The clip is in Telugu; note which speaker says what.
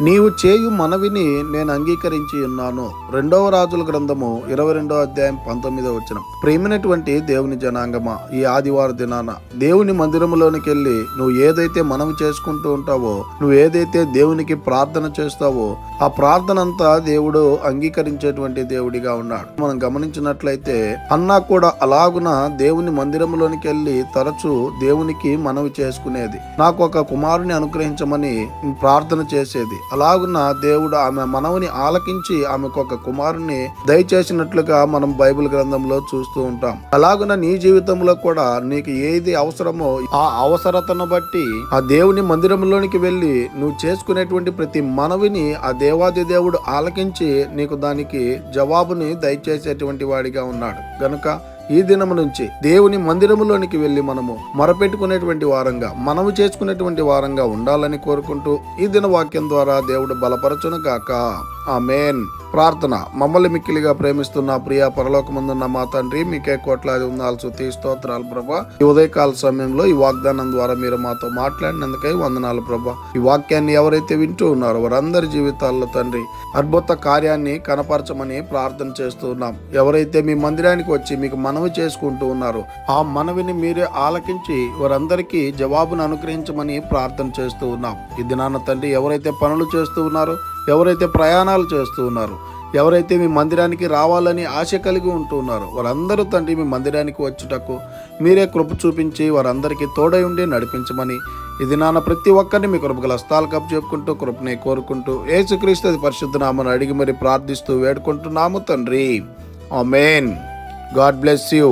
Speaker 1: నీవు చేయు మనవిని నేను అంగీకరించి ఉన్నాను. రెండవ రాజుల గ్రంథము ఇరవై రెండవ అధ్యాయం పంతొమ్మిదవ వచ్చిన ప్రేమినటువంటి దేవుని జనాంగమా? ఈ ఆదివార దినాన దేవుని మందిరములోనికి వెళ్ళి నువ్వు ఏదైతే మనవి చేసుకుంటూ ఉంటావో నువ్వు ఏదైతే దేవునికి ప్రార్థన చేస్తావో ఆ ప్రార్థన అంతా దేవుడు అంగీకరించేటువంటి దేవుడిగా ఉన్నాడు. మనం గమనించినట్లయితే అన్నా కూడా అలాగున దేవుని మందిరంలోనికి వెళ్ళి తరచు దేవునికి మనవి చేసుకునేది. నాకు ఒక కుమారుని అనుగ్రహించమని ప్రార్థన చేసేది. అలాగున దేవుడు ఆమె మనవుని ఆలకించి ఆమెకు ఒక కుమారుని దయచేసినట్లుగా మనం బైబిల్ గ్రంథంలో చూస్తూ ఉంటాం. అలాగున నీ జీవితంలో కూడా నీకు ఏది అవసరమో ఆ అవసరతను బట్టి ఆ దేవుని మందిరంలోనికి వెళ్ళి నువ్వు చేసుకునేటువంటి ప్రతి మనవిని ఆ దేవాది దేవుడు ఆలకించి నీకు దానికి జవాబుని దయచేసేటువంటి వాడిగా ఉన్నాడు. గనుక ఈ దినము నుంచి దేవుని మందిరములోనికి వెళ్ళి మనము మొరపెట్టుకునేటువంటి వారంగా మనము చేసుకునేటువంటి వారంగా ఉండాలని కోరుకుంటూ ఈ దిన వాక్యం ద్వారా దేవుడు బలపరచును గాక. ఆమెన్. ప్రార్థన. మమ్మల్ని మిక్కిలిగా ప్రేమిస్తున్న ప్రియ పరలోకమందున్న మా తండ్రి మీకే కోట్లాది ఉందాల్సి స్తుతి స్తోత్రాలు ప్రభా. ఈ ఉదయకాల సమయంలో ఈ వాగ్దానం ద్వారా మీరు మాతో మాట్లాడినందుకై వందనాలు ప్రభా. ఈ వాక్యాన్ని ఎవరైతే వింటూ ఉన్నారో వారందరి జీవితాల్లో తండ్రి అద్భుత కార్యాన్ని కనపరచమని ప్రార్థన చేస్తూ ఉన్నాం. ఎవరైతే మీ మందిరానికి వచ్చి మీకు మనవి చేసుకుంటూ ఉన్నారో ఆ మనవిని మీరే ఆలకించి వారందరికీ జవాబును అనుగ్రహించమని ప్రార్థన చేస్తూ ఉన్నాం. ఈ దినాన తండ్రి ఎవరైతే పనులు చేస్తూ ఉన్నారో ఎవరైతే ప్రయాణాలు చేస్తూ ఉన్నారు ఎవరైతే మీ మందిరానికి రావాలని ఆశ కలిగి ఉంటూ ఉన్నారో వారందరూ తండ్రి మీ మందిరానికి వచ్చుటకు మీరే కృప చూపించి వారందరికీ తోడై ఉండి నడిపించమని ఇది నాన్న ప్రతి ఒక్కరిని మీ కృపగల స్థాలు కప్పు చెప్పుకుంటూ కృపని కోరుకుంటూ ఏసుక్రీస్తు అది పరిశుద్ధ నామను అడిగి మరి ప్రార్థిస్తూ వేడుకుంటున్నాము తండ్రి. ఆ మెయిన్ గాడ్ బ్లెస్ యూ.